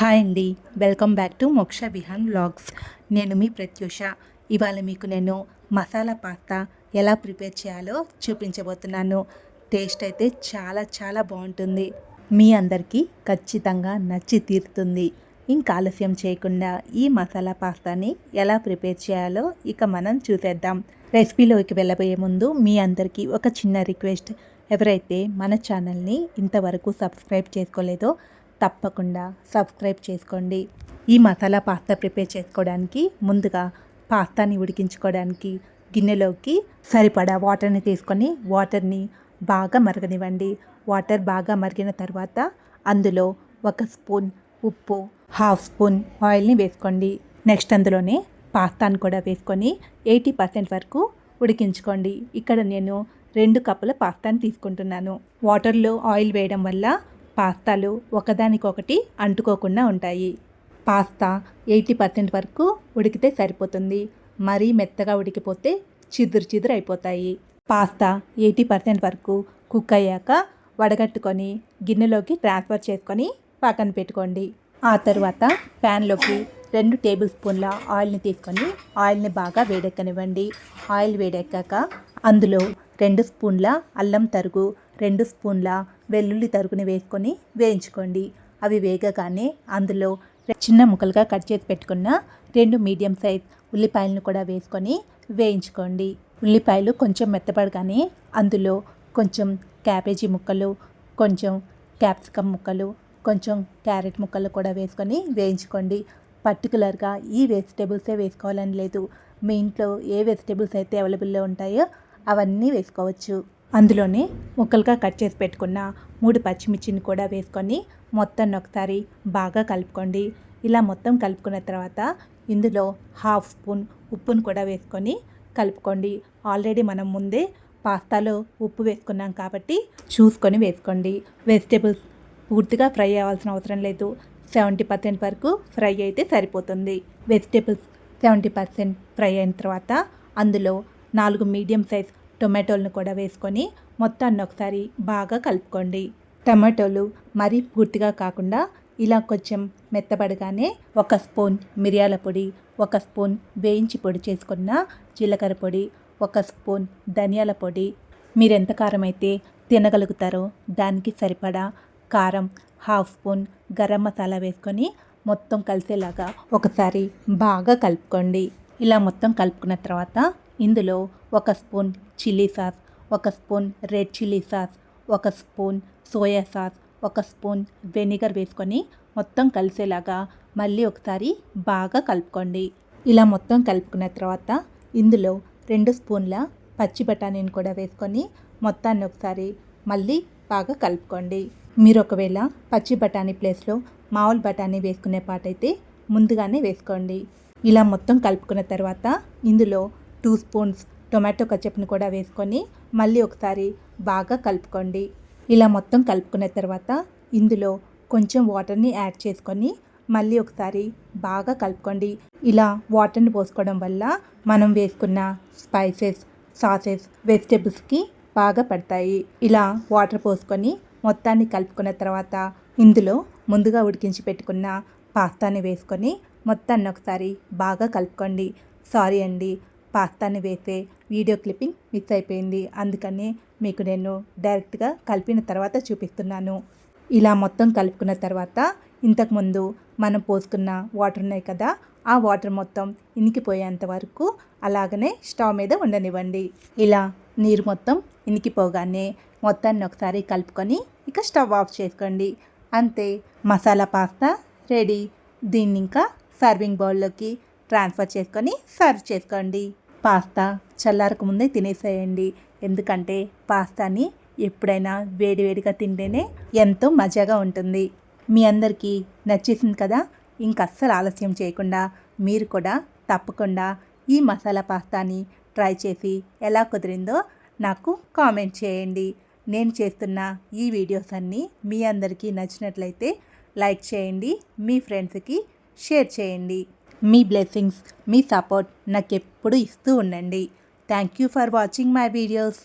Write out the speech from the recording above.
Hi అండి. Welcome back to మోక్ష Vihaan vlogs. నేను మీ ప్రత్యూష. ఇవాళ మీకు నేను మసాలా పాస్తా ఎలా ప్రిపేర్ చేయాలో చూపించబోతున్నాను. టేస్ట్ అయితే చాలా చాలా బాగుంటుంది. మీ అందరికీ ఖచ్చితంగా నచ్చి తీరుతుంది. ఇంకా ఆలస్యం చేయకుండా ఈ మసాలా పాస్తాని ఎలా ప్రిపేర్ చేయాలో ఇక మనం చూసేద్దాం. రెసిపీలోకి వెళ్ళబోయే ముందు మీ అందరికీ ఒక చిన్న రిక్వెస్ట్. ఎవరైతే మన ఛానల్ని ఇంతవరకు సబ్స్క్రైబ్ చేసుకోలేదో తప్పకుండా సబ్స్క్రైబ్ చేసుకోండి. ఈ మసాలా పాస్తా ప్రిపేర్ చేసుకోవడానికి ముందుగా పాస్తాని ఉడికించుకోవడానికి గిన్నెలోకి సరిపడా వాటర్ని తీసుకొని వాటర్ని బాగా మరగనివ్వండి. వాటర్ బాగా మరిగిన తర్వాత అందులో ఒక స్పూన్ ఉప్పు హాఫ్ స్పూన్ ఆయిల్ని వేసుకోండి. నెక్స్ట్ అందులోనే పాస్తాను కూడా వేసుకొని ఎయిటీ పర్సెంట్ వరకు ఉడికించుకోండి. ఇక్కడ నేను రెండు కప్పుల పాస్తాను తీసుకుంటున్నాను. వాటర్లో ఆయిల్ వేయడం వల్ల పాస్తాలు ఒకదానికొకటి అంటుకోకుండా ఉంటాయి. పాస్తా ఎయిటీ పర్సెంట్ వరకు ఉడికితే సరిపోతుంది. మరీ మెత్తగా ఉడికిపోతే చిదురు చిదురు అయిపోతాయి. పాస్తా ఎయిటీ పర్సెంట్ వరకు కుక్ అయ్యాక వడగట్టుకొని గిన్నెలోకి ట్రాన్స్ఫర్ చేసుకొని పక్కన పెట్టుకోండి. ఆ తర్వాత ప్యాన్లోకి రెండు టేబుల్ స్పూన్ల ఆయిల్ని తీసుకొని ఆయిల్ని బాగా వేడెక్కనివ్వండి. ఆయిల్ వేడెక్కాక అందులో రెండు స్పూన్ల అల్లం తరుగు రెండు స్పూన్ల వెల్లుల్లి తరుగుని వేసుకొని వేయించుకోండి. అవి వేగగానే అందులో చిన్న ముక్కలుగా కట్ చేసి పెట్టుకున్న రెండు మీడియం సైజ్ ఉల్లిపాయలను కూడా వేసుకొని వేయించుకోండి. ఉల్లిపాయలు కొంచెం మెత్తపడగానే అందులో కొంచెం క్యాబేజీ ముక్కలు కొంచెం క్యాప్సికమ్ ముక్కలు కొంచెం క్యారెట్ ముక్కలు కూడా వేసుకొని వేయించుకోండి. పర్టికులర్గా ఈ వెజిటేబుల్సే వేసుకోవాలని లేదు. మీ ఇంట్లో ఏ వెజిటేబుల్స్ అయితే అవైలబుల్లో ఉంటాయో అవన్నీ వేసుకోవచ్చు. అందులోనే ముక్కలుగా కట్ చేసి పెట్టుకున్న మూడు పచ్చిమిర్చిని కూడా వేసుకొని మొత్తాన్ని ఒకసారి బాగా కలుపుకోండి. ఇలా మొత్తం కలుపుకున్న తర్వాత ఇందులో హాఫ్ స్పూన్ ఉప్పును కూడా వేసుకొని కలుపుకోండి. ఆల్రెడీ మనం ముందే పాస్తాలో ఉప్పు వేసుకున్నాం కాబట్టి చూసుకొని వేసుకోండి. వెజిటేబుల్స్ పూర్తిగా ఫ్రై అవ్వాల్సిన అవసరం లేదు. సెవెంటీ పర్సెంట్ వరకు ఫ్రై అయితే సరిపోతుంది. వెజిటేబుల్స్ సెవెంటీ పర్సెంట్ ఫ్రై అయిన తర్వాత అందులో నాలుగు మీడియం సైజ్ టొమాటోలను కూడా వేసుకొని మొత్తాన్ని ఒకసారి బాగా కలుపుకోండి. టమాటోలు మరీ పూర్తిగా కాకుండా ఇలా కొంచెం మెత్తబడగానే ఒక స్పూన్ మిరియాల పొడి ఒక స్పూన్ వేయించి పొడి చేసుకున్న జీలకర్ర పొడి ఒక స్పూన్ ధనియాల పొడి. మీరు ఎంత కారం అయితే తినగలుగుతారో దానికి సరిపడా కారం హాఫ్ స్పూన్ గరం మసాలా వేసుకొని మొత్తం కలిసేలాగా ఒకసారి బాగా కలుపుకోండి. ఇలా మొత్తం కలుపుకున్న తర్వాత ఇందులో ఒక స్పూన్ చిల్లీ సాస్ ఒక స్పూన్ రెడ్ చిల్లీ సాస్ ఒక స్పూన్ సోయా సాస్ ఒక స్పూన్ వెనిగర్ వేసుకొని మొత్తం కలిసేలాగా మళ్ళీ ఒకసారి బాగా కలుపుకోండి. ఇలా మొత్తం కలుపుకున్న తర్వాత ఇందులో రెండు స్పూన్ల పచ్చి బఠానీని కూడా వేసుకొని మొత్తాన్ని ఒకసారి మళ్ళీ బాగా కలుపుకోండి. మీరు ఒకవేళ పచ్చి బఠానీ ప్లేస్లో మామూలు బఠానీ వేసుకునే పాటైతే ముందుగానే వేసుకోండి. ఇలా మొత్తం కలుపుకున్న తర్వాత ఇందులో టూ స్పూన్స్ టొమాటో కచ్చప్ని కూడా వేసుకొని మళ్ళీ ఒకసారి బాగా కలుపుకోండి. ఇలా మొత్తం కలుపుకున్న తర్వాత ఇందులో కొంచెం వాటర్ని యాడ్ చేసుకొని మళ్ళీ ఒకసారి బాగా కలుపుకోండి. ఇలా వాటర్ని పోసుకోవడం వల్ల మనం వేసుకున్న స్పైసెస్ సాసెస్ వెజిటేబుల్స్కి బాగా పడతాయి. ఇలా వాటర్ పోసుకొని మొత్తాన్ని కలుపుకున్న తర్వాత ఇందులో ముందుగా ఉడికించి పెట్టుకున్న పాస్తాని వేసుకొని మొత్తాన్ని ఒకసారి బాగా కలుపుకోండి. సారీ అండి పాస్తాని వేసే వీడియో క్లిప్పింగ్ మిస్ అయిపోయింది. అందుకని మీకు నేను డైరెక్ట్గా కలిపిన తర్వాత చూపిస్తున్నాను. ఇలా మొత్తం కలుపుకున్న తర్వాత ఇంతకుముందు మనం పోసుకున్న వాటర్ ఉన్నాయి కదా ఆ వాటర్ మొత్తం ఇనికిపోయేంత వరకు అలాగనే స్టవ్ మీద ఉండనివ్వండి. ఇలా నీరు మొత్తం ఇనికిపోగానే మొత్తాన్ని ఒకసారి కలుపుకొని ఇక స్టవ్ ఆఫ్ చేసుకోండి. అంతే మసాలా పాస్తా రెడీ. దీన్ని ఇంకా సర్వింగ్ బౌల్లోకి ట్రాన్స్ఫర్ చేసుకొని సర్వ్ చేసుకోండి. పాస్తా చల్లారక ముందే తినేసేయండి. ఎందుకంటే పాస్తాని ఎప్పుడైనా వేడివేడిగా తింటేనే ఎంతో మజాగా ఉంటుంది. మీ అందరికీ నచ్చేసింది కదా? ఇంక అస్సలు ఆలస్యం చేయకుండా మీరు కూడా తప్పకుండా ఈ మసాలా పాస్తాని ట్రై చేసి ఎలా కుదిరిందో నాకు కామెంట్ చేయండి. నేను చేస్తున్న ఈ వీడియోస్ అన్నీ మీ అందరికీ నచ్చినట్లయితే లైక్ చేయండి మీ ఫ్రెండ్స్కి షేర్ చేయండి. మీ బ్లెస్సింగ్స్ మీ సపోర్ట్ నాకు ఎప్పుడు ఇస్తూ ఉండండి. Thank you for watching my videos